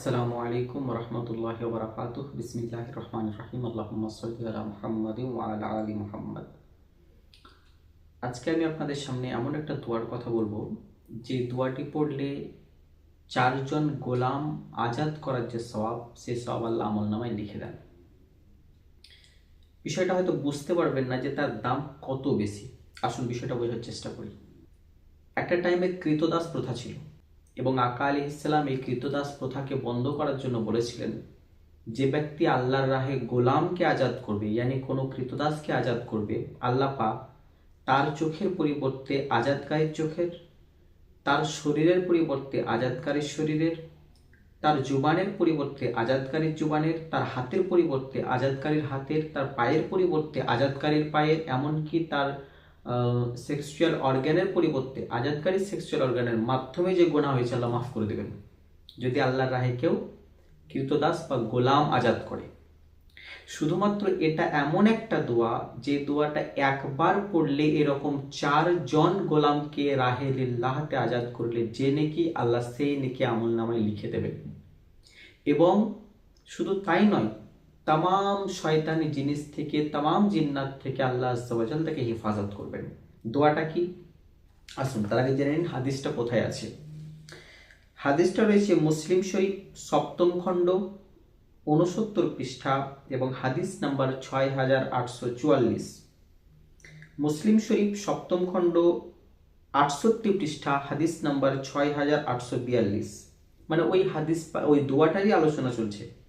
আসসালামু আলাইকুম রহমতুল্লাহ বরকাত বিসমিল্লাহ রহমান রহিম। আল্লাহুম্মা সাল্লি আলা আলা মুহাম্মদ। আজকে আমি আপনাদের সামনে এমন একটা দোয়ার কথা বলব, যে দোয়াটি পড়লে চারজন গোলাম আজাদ করার যে সওয়াব, সে সওয়াব আল্লাহ আমল নামায় লিখে দেন। বিষয়টা হয়তো বুঝতে পারবেন না যে তার দাম কত বেশি। আসুন বিষয়টা বোঝার চেষ্টা করি। একটা টাইমে কৃতদাস প্রথা ছিল। এবং আকা আলী ইসলাম এই কৃতদাস প্রথাকে বন্ধ করার জন্য বলেছিলেন, যে ব্যক্তি আল্লাহর রাহে গোলামকে আজাদ করবে, ইয়ানি কোনো কৃতদাসকে আজাদ করবে, আল্লাহ পাক তার চোখের পরিবর্তে আজাদকারীর চোখের, তার শরীরের পরিবর্তে আজাদকারীর শরীরের, তার জুবানের পরিবর্তে আজাদকারীর জুবানের, তার হাতের পরিবর্তে আজাদকারীর হাতের, তার পায়ের পরিবর্তে আজাদকারীর পায়ের, এমনকি তার সেক্সুয়াল অর্গ্যানের পরিবর্তে, আজাদকারী সেক্সুয়াল অর্গ্যানের মাধ্যমে যে গোনা হয়েছে, আল্লাহ মাফ করে দেবেন। যদি আল্লাহর রাহে কেউ কৃতদাস বা গোলাম আজাদ করে। শুধুমাত্র এটা এমন একটা দোয়া, যে দোয়াটা একবার পড়লে এরকম চারজন গোলামকে রাহে লিল্লাহতে আজাদ করলে, যে নেকি আল্লাহ সেই নেকি আমল নামায় লিখে দেবেন। এবং শুধু তাই নয় তাম শয়তানি জিনিস থেকে তাম জিন্নাত থেকে আল্লাহ আজ্জাওয়াজাল তাকে হেফাজত করবেন। দোয়াটা কি? আসুন, তার আগে জেনে নিন হাদিসটা কোথায় আছে। হাদিসটা রয়েছে মুসলিম শরীফ সপ্তম খণ্ড উনসত্তর পৃষ্ঠা এবং হাদিস নাম্বার ছয় হাজার আটশো চুয়াল্লিশ। মুসলিম শরীফ সপ্তম খণ্ড, আটষট্টি পৃষ্ঠা, হাদিস নাম্বার ছয় হাজার আটশো বিয়াল্লিশ। মানে ওই হাদিস, ওই দোয়াটারই আলোচনা চলছে।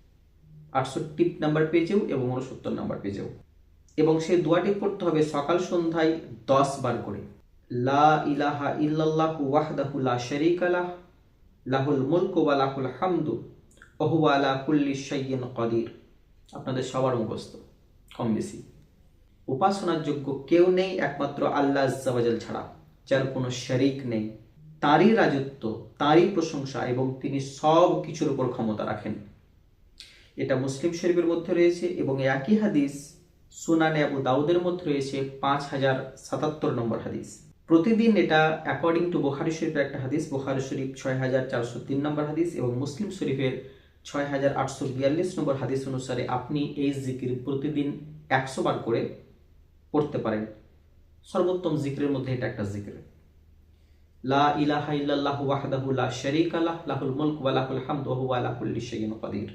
আটষট্টি নাম্বার পেজেও এবং উনসত্তর নাম্বার পেজেও। এবং সেই দোয়াটি পড়তে হবে সকাল সন্ধ্যায় দশ বার করে। লা ইলাহা ইল্লাল্লাহু ওয়াহদাহু লা শারীকা লাহ, লাহুল মুলকু ওয়া লাহুল হামদু ওহু আলা কুল্লি শাইয়িন কদির। আপনাদের সবার মুখস্থ, কম বেশি। উপাসনার যোগ্য কেউ নেই, একমাত্র আল্লাহ আজ্জাওয়াজাল ছাড়া, যার কোনো শরিক নেই। তারই রাজত্ব, তারই প্রশংসা এবং তিনি সব কিছুর উপর ক্ষমতা রাখেন। এটা মুসলিম শরীফের মধ্যে রয়েছে এবং একই হাদিস সুনানে আবু দাউদের মধ্যে রয়েছে পাঁচ হাজার সাতাত্তর নম্বর হাদিস। প্রতিদিন এটা অ্যাকর্ডিং টু বোখারি শরীফের একটা হাদিস, বোখারি শরীফ ছয় হাজার চারশো তিন নম্বর হাদিস এবং মুসলিম শরীফের ছয় হাজার আটশো বিয়াল্লিশ নম্বর হাদিস অনুসারে আপনি এই জিকির প্রতিদিন একশো বার করে পড়তে পারেন। সর্বোত্তম জিকিরের মধ্যে এটা একটা জিকির। লা ইলাহা ওয়াহদাহু লা শারীকা লাহ, লাহুল মুলক ওয়া লাহুল হামদু ওয়া হুয়া কাদির।